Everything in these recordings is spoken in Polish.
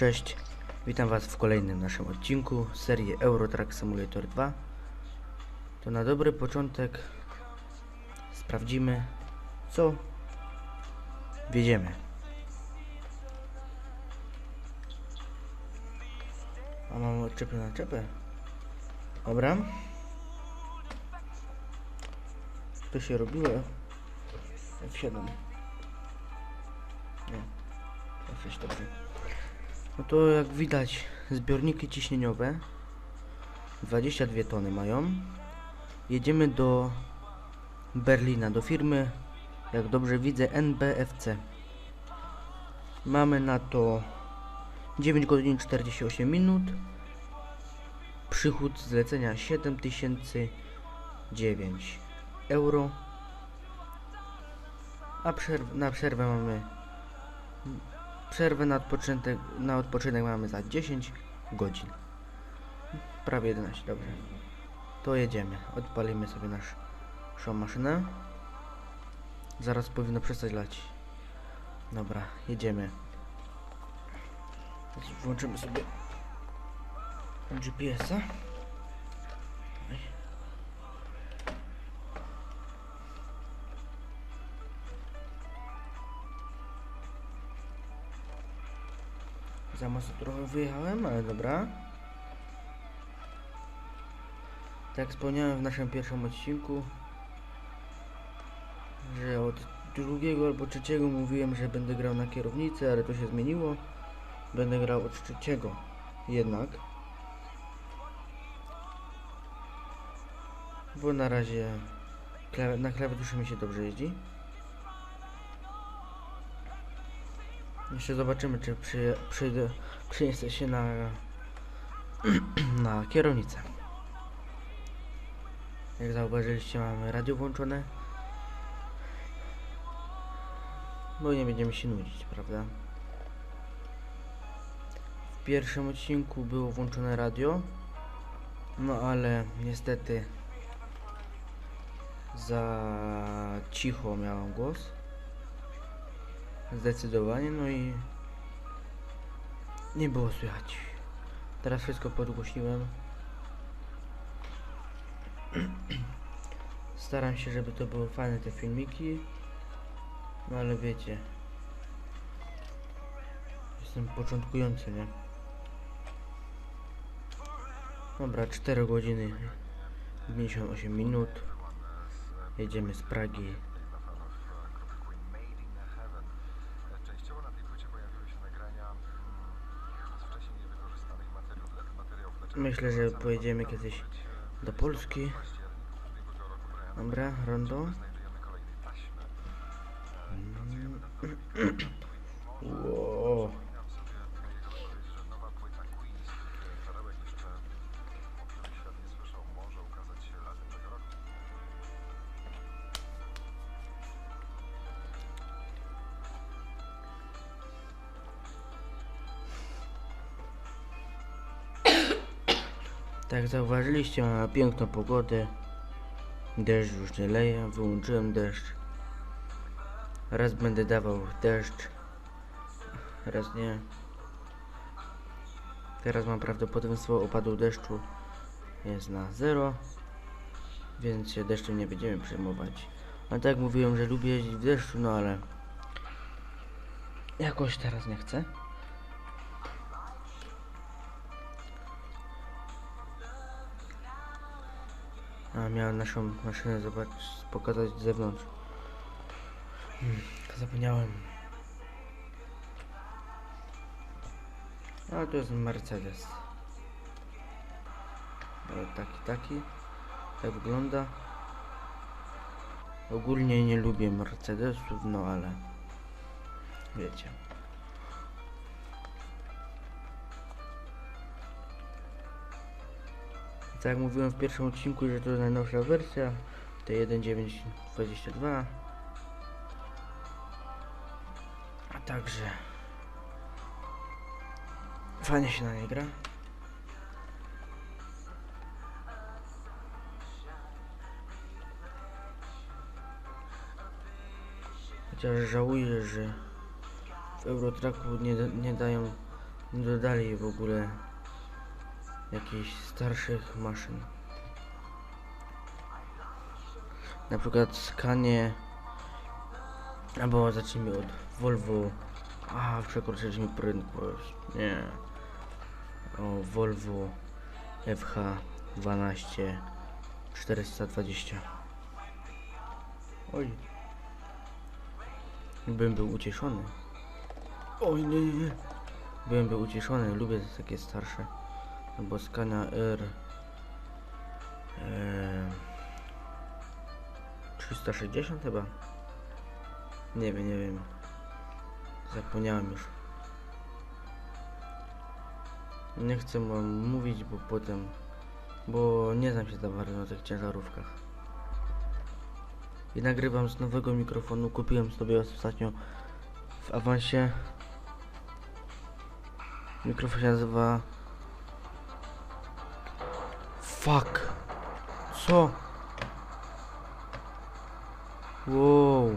Cześć, witam Was w kolejnym naszym odcinku serii Euro Truck Simulator 2. To na dobry początek sprawdzimy, co wiedziemy. A mam odczepę na czepę. Dobra. To się robiło. F7. Nie. F6 dobrze. No to jak widać zbiorniki ciśnieniowe 22 tony mają. Jedziemy do Berlina, do firmy, jak dobrze widzę, NBFC. Mamy na to 9 godzin 48 minut. Przychód zlecenia 7009 euro. A przerw na przerwę mamy Przerwę na odpoczynek, na odpoczynek mamy za 10 godzin. Prawie 11, dobrze. To jedziemy. Odpalimy sobie naszą maszynę. Zaraz powinno przestać lać. Dobra, jedziemy. Włączymy sobie GPS-a. Za mocno trochę wyjechałem, ale dobra. Tak wspomniałem w naszym pierwszym odcinku, że od drugiego albo trzeciego mówiłem, że będę grał na kierownicy, ale to się zmieniło. Będę grał od trzeciego jednak. Bo na razie na klawiaturze mi się dobrze jeździ. Jeszcze zobaczymy, czy przy, przyjdę, przyniosę się na, na kierownicę. Jak zauważyliście, mamy radio włączone. Bo nie będziemy się nudzić, prawda? W pierwszym odcinku było włączone radio. No ale niestety za cicho miałem głos. Zdecydowanie, no i nie było słychać. Teraz wszystko podgłośniłem. Staram się, żeby to były fajne te filmiki. No ale wiecie. Jestem początkujący, nie? Dobra, 4 godziny 58 minut. Jedziemy z Pragi. Myślę, że pojedziemy kiedyś do Polski. Dobra, rondo. kolejnymi. Wow. Tak zauważyliście, mamy piękną pogodę. Deszcz już nie leje, wyłączyłem deszcz. Raz będę dawał deszcz, raz nie. Teraz mam prawdopodobieństwo opadu deszczu jest na zero, więc się deszczem nie będziemy przejmować. A tak jak mówiłem, że lubię jeździć w deszczu, no ale jakoś teraz nie chcę. A miałem naszą maszynę zobaczyć, pokazać z zewnątrz. Hmm, zapomniałem. A to jest Mercedes. Ale taki, taki. Tak wygląda. Ogólnie nie lubię Mercedesów, no ale wiecie. Tak jak mówiłem w pierwszym odcinku, że to najnowsza wersja, to 1.9.22 A także fajnie się na niej gra. Chociaż żałuję, że w Eurotracku nie, nie dają dodali w ogóle jakichś starszych maszyn. Na przykład skanie albo zacznijmy od Volvo. A, przekroczyliśmy prędkość. Nie. O, Volvo FH 12 420. Oj. Bym był ucieszony. Oj, nie, nie, nie. Byłem był ucieszony, lubię takie starsze. Albo Scania R. Eee, 360 chyba? Nie wiem, nie wiem. Zapomniałem już. Nie chcę wam mówić, bo potem... Bo nie znam się za bardzo na tych ciężarówkach. I nagrywam z nowego mikrofonu. Kupiłem sobie ostatnio w awansie. Mikrofon się nazywa... Fuck! Co? Wow!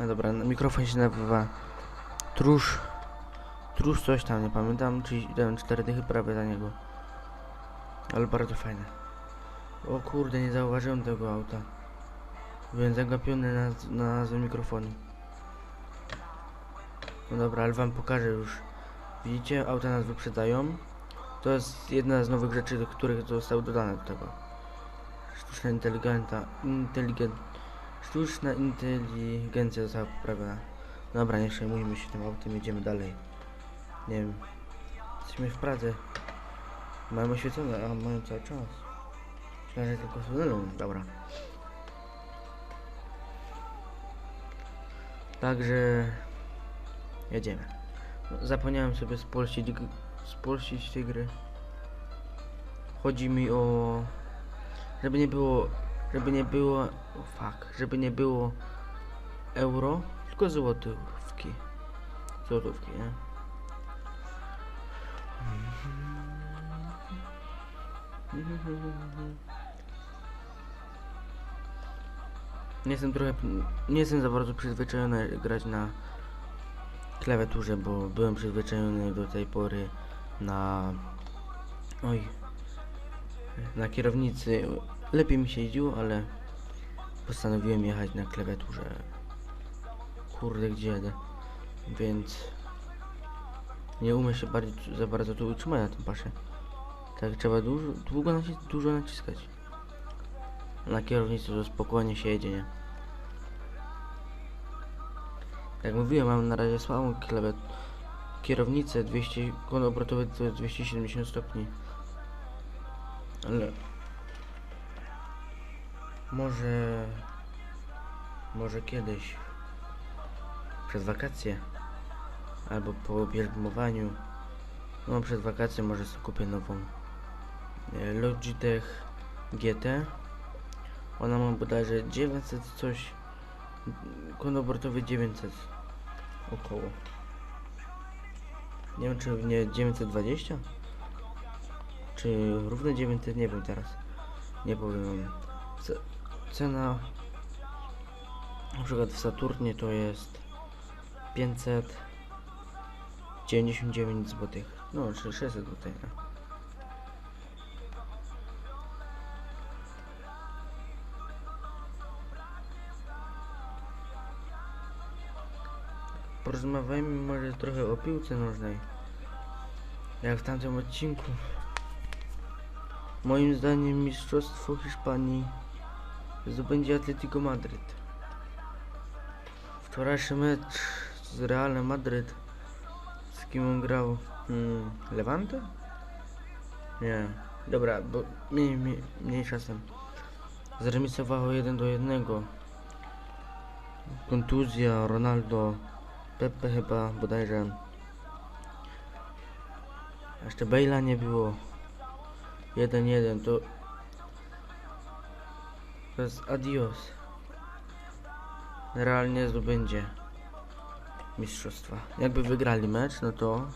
No dobra, no, mikrofon się nazywa Trusz. Trusz coś tam, nie pamiętam, czy dałem 4 dychy prawie za niego. Ale bardzo fajne. O kurde, nie zauważyłem tego auta. Byłem zagapiony na, na nazwę mikrofonu. No dobra, ale wam pokażę już. Widzicie, auta nas wyprzedają. To jest jedna z nowych rzeczy, do których zostały dodane do tego. Sztuczna inteligenta, inteligent, sztuczna inteligencja została poprawiona. Dobra, nie przejmujmy się tym autem, jedziemy dalej. Nie wiem. Jesteśmy w Pradze. Mają oświetlone, a mają cały czas. Myślałem, że tylko tunelą. Dobra. Także jedziemy. Zapomniałem sobie spolścić, spolścić tej gry. Chodzi mi o... Żeby nie było... Żeby nie było... O, fuck. Żeby nie było euro, tylko złotówki. Złotówki, nie? Nie jestem trochę... Nie jestem za bardzo przyzwyczajony grać na klawiaturze, bo byłem przyzwyczajony do tej pory na... Oj... Na kierownicy. Lepiej mi się jeździło, ale postanowiłem jechać na klawiaturze. Kurde, gdzie jadę? Więc... Nie umiem się bardziej, za bardzo tu utrzymać na tym pasie. Tak trzeba dużo, długo nacis dużo naciskać. Na kierownicy to spokojnie się jedzie, nie? Jak mówiłem, mam na razie słabą klawiat kierownicę 200 koło obrotowe to jest 270 stopni. Ale może może kiedyś przez wakacje albo po pielgrzymowaniu no przed wakacje może sobie kupię nową e, Logitech GT ona ma bodajże 900 coś kąt obrotowy 900 około. Nie wiem czy nie 920 czy równe 900 nie wiem teraz. Nie powiem. Ce cena na przykład w Saturnie to jest 599 zł no czy 600 zł Porozmawiajmy może trochę o piłce nożnej. Jak w tamtym odcinku. Moim zdaniem mistrzostwo Hiszpanii zdobędzie Atletico Madryt. Wczorajszy mecz z Realem Madryt. Z kim on grał? Hmm, Levante? Nie. Dobra, bo mniej, mniej, mniejsza z tym. Zremisowało 1 do 1. Kontuzja, Ronaldo, Pepe chyba bodajże. Jeszcze Bale'a nie było. 1-1 to... To adios. Realnie zdobędzie mistrzostwa. Jakby wygrali mecz, no to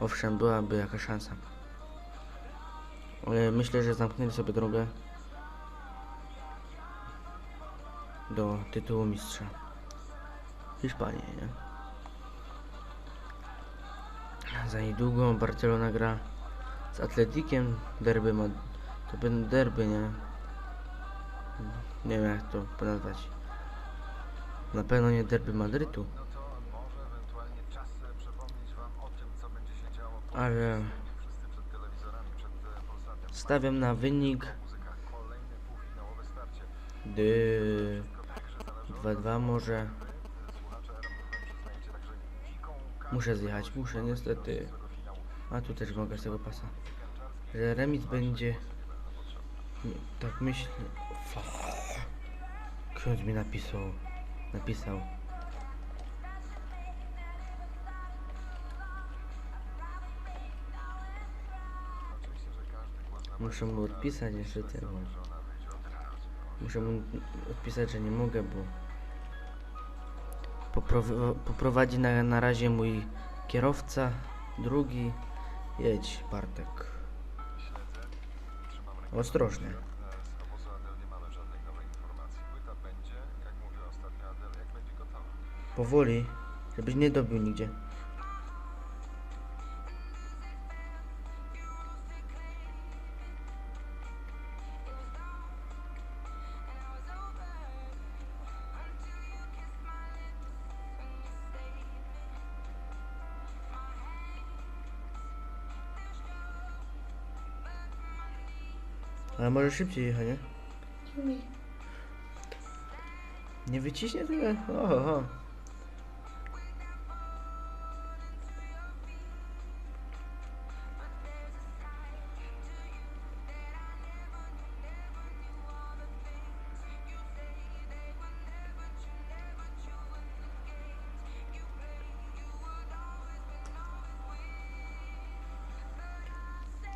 owszem, byłaby jakaś szansa. Ale myślę, że zamknęli sobie drogę do tytułu mistrza Hiszpanii, nie? Za niedługo Barcelona gra z Atletikiem, derby ma... to będą derby, nie? Nie wiem jak to nazwać. Na pewno nie derby Madrytu, może ale stawiam na wynik Muzyka, kolejne Muszę zjechać, muszę niestety. A tu też mogę z tego pasa. Że remis będzie... Tak myślę... Ksiądz mi napisał. Napisał. Muszę mu odpisać jeszcze razu. Muszę mu odpisać, że nie mogę, bo... Poprow- poprowadzi na, na razie mój kierowca. Drugi. Jedź, Bartek. Ostrożnie. Powoli, żebyś nie dobił nigdzie. Może szybciej jechać, nie? Nie wyciśnie tyle? Oho.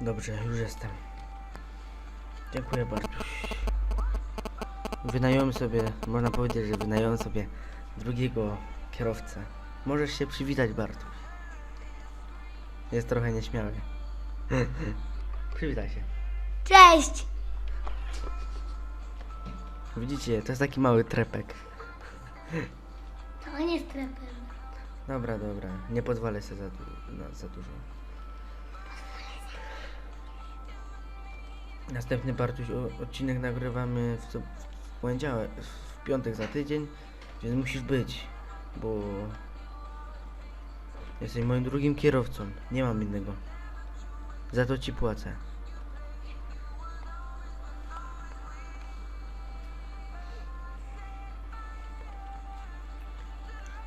Dobrze, już jestem. Dziękuję bardzo. Wynająłem sobie, można powiedzieć, że wynająłem sobie drugiego kierowcę. Możesz się przywitać, Bartuś. Jest trochę nieśmiały. Przywitaj się. Cześć! Widzicie, to jest taki mały trepek. To nie jest trapem. Dobra, dobra, nie pozwalaj sobie za, du- na, za dużo. Następny Bartuś odcinek nagrywamy w, w poniedziałek, w piątek za tydzień, więc musisz być, bo jesteś moim drugim kierowcą, nie mam innego. Za to ci płacę.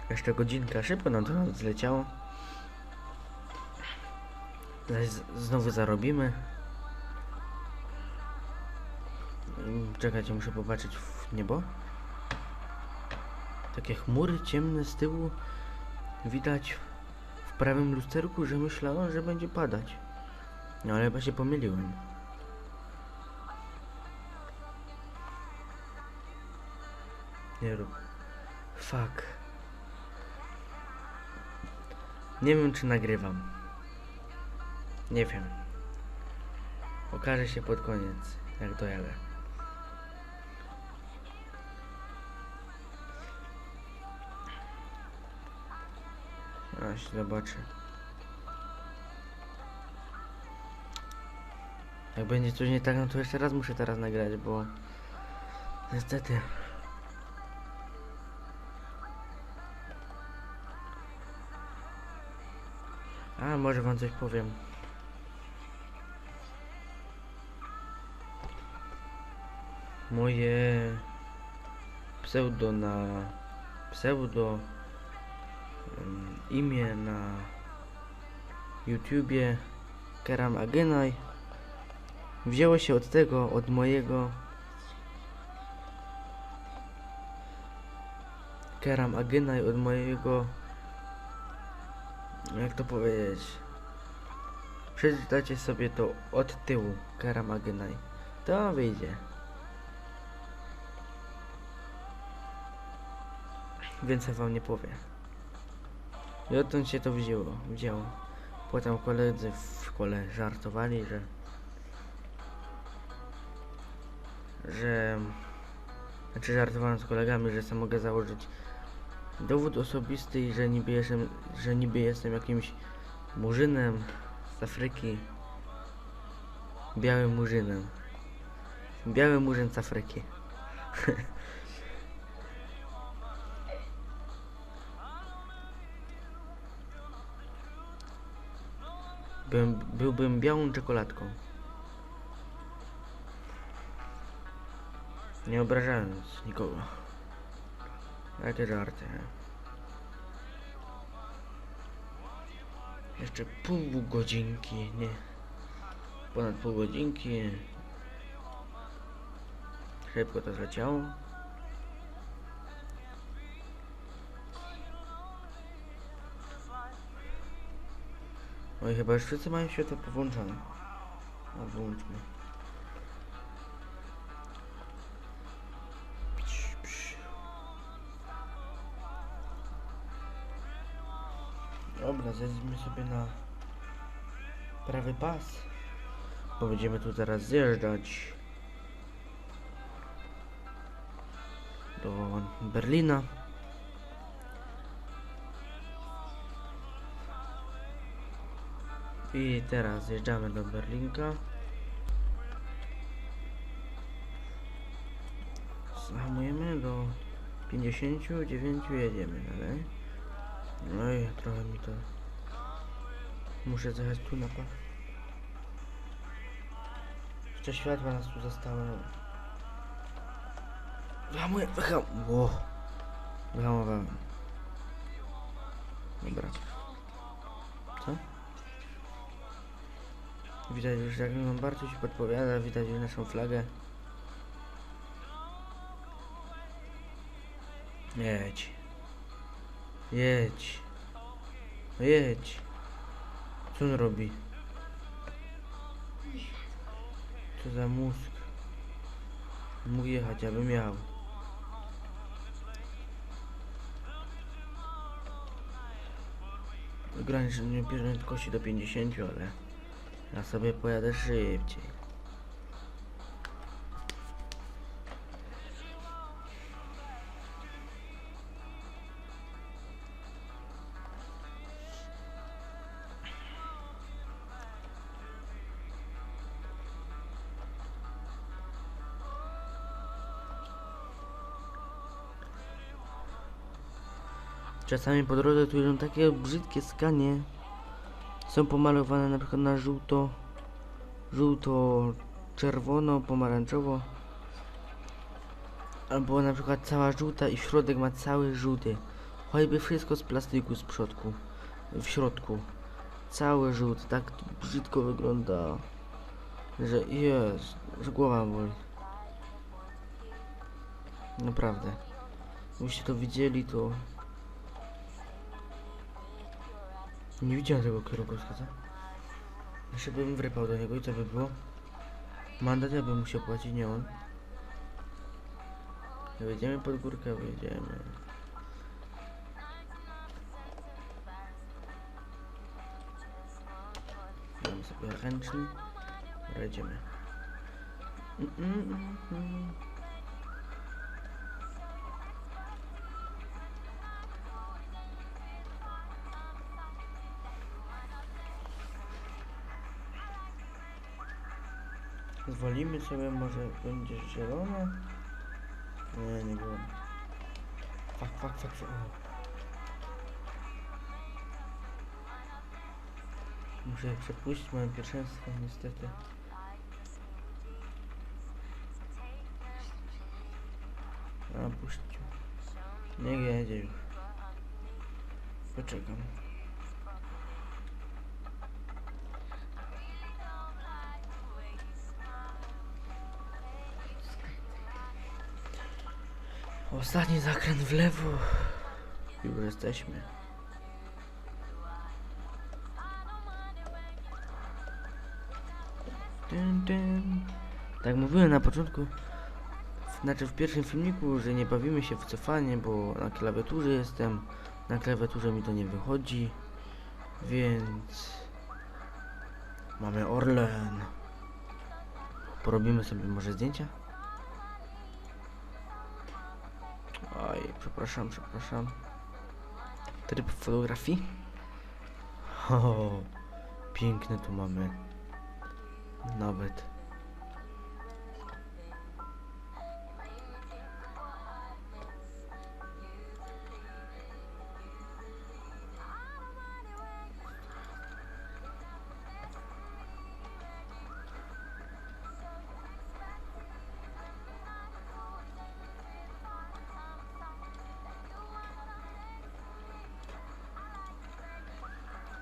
Jeszcze godzinka, szybko nam to zleciało. Znowu zarobimy. Czekajcie, muszę popatrzeć w niebo. Takie chmury ciemne z tyłu. Widać w prawym lusterku, że myślałem, że będzie padać. No ale chyba się pomyliłem. Nie rób. Fuck. Nie wiem, czy nagrywam. Nie wiem. Okaże się pod koniec, jak dojadę. Aż zobaczę. Jak będzie coś nie tak, no to jeszcze raz muszę teraz nagrać, bo niestety. A, może wam coś powiem. Moje pseudo na pseudo imię na YouTubie Keram Agenaj wzięło się od tego, od mojego Keram Agenaj, od mojego jak to powiedzieć przeczytacie sobie to od tyłu Keram Agenaj to wyjdzie. Więcej wam nie powiem. I odtąd się to wzięło, wzięło. Potem koledzy w szkole żartowali, że że Znaczy żartowałem z kolegami, że sobie mogę założyć dowód osobisty i że niby jestem, że niby jestem jakimś murzynem z Afryki. Białym murzynem. Biały murzyn z Afryki. Byłem, byłbym białą czekoladką. Nie obrażając nikogo. Jakie żarty. Jeszcze pół godzinki, nie. Ponad pół godzinki. Szybko to zleciało. Oj, chyba już wszyscy mają światło powłączone. A włączmy. Dobra, zjedziemy sobie na prawy pas. Bo będziemy tu zaraz zjeżdżać do Berlina. I teraz zjeżdżamy do Berlinka. Zahamujemy do 59 jedziemy dalej. No i trochę mi to... Muszę zjechać tu na pas. Jeszcze światła nas tu zostały. Wyhamuję, wyham... Ło. Wyhamowałem. Dobra. Widać już jak nam się podpowiada, widać już naszą flagę. Jedź. Jedź. No jedź. Co on robi? Co za mózg? Mógł jechać, aby miał. Ograniczenie prędkości do 50, ale ja sobie pojadę szybciej. Czasami po drodze tu idą takie brzydkie skanie. Są pomalowane na przykład na żółto, żółto, czerwono, pomarańczowo. Albo na przykład cała żółta i środek ma cały żółty. Choćby wszystko z plastiku z przodku, w środku. Cały żółty, tak brzydko wygląda, że jest, że głowa boli. Naprawdę. Gdybyście to widzieli, to Nie widziałem tego kierunkowskaza. Jeszcze bym wrypał do niego i co by było? Mandat ja bym musiał płacić, nie on. Wyjedziemy pod górkę, wyjedziemy. Damy sobie ręczny. Dobra, Jedziemy. Mm, mm, mm, Zwolimy sobie, może będzie zielone. Nie, nie było. Fak, fak, fak, fak. Muszę przepuścić moje pierwszeństwo, niestety. A, puścił. Niech jedzie już. Poczekam. Ostatni zakręt w lewo. Już jesteśmy. Dyn, dyn. Tak mówiłem na początku, znaczy w pierwszym filmiku, że nie bawimy się w cofanie, bo na klawiaturze jestem, na klawiaturze mi to nie wychodzi, więc mamy Orlen. Porobimy sobie może zdjęcia? Oj, przepraszam, przepraszam. Tryb fotografii. O, piękne tu mamy. Nawet.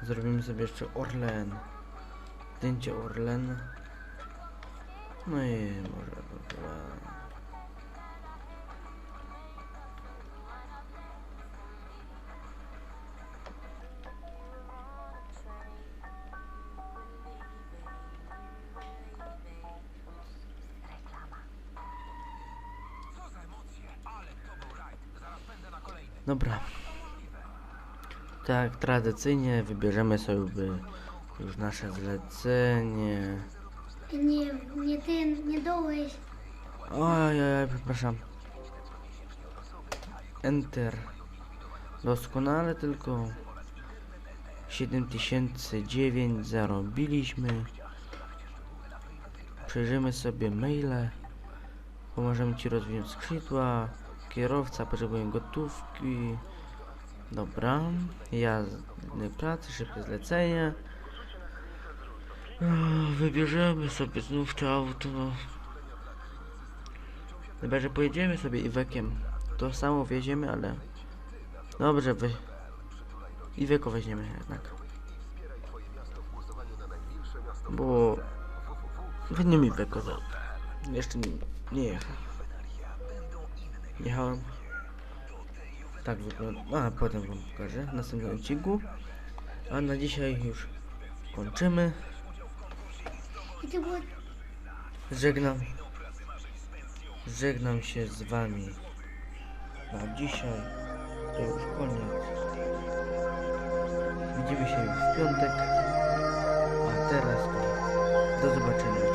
Zrobimy sobie jeszcze Orlen. Zdjęcie Orlen. No i może. Dobra. Tak, tradycyjnie wybierzemy sobie już nasze zlecenie. Nie, nie ty, nie dołeś. Oj, oj, oj, przepraszam. Enter. Doskonale, tylko 7009 zarobiliśmy. Przejrzymy sobie maile. Pomożemy Ci rozwinąć skrzydła. Kierowca potrzebuje gotówki. Dobra. Jazdy pracy, szybkie zlecenie. Wybierzemy sobie znów to auto. Chyba, że pojedziemy sobie Iwekiem. To samo wieziemy, ale... Dobrze, wy... Iweko weźmiemy jednak. Bo... Weźmiemy Iweko za... Jeszcze nie, nie jechał. Jechałem. Tak wygląda... A, potem wam pokażę w następnym odcinku. A na dzisiaj już kończymy. Żegnam. Żegnam się z wami. Na dzisiaj to już koniec. Widzimy się już w piątek. A teraz to do zobaczenia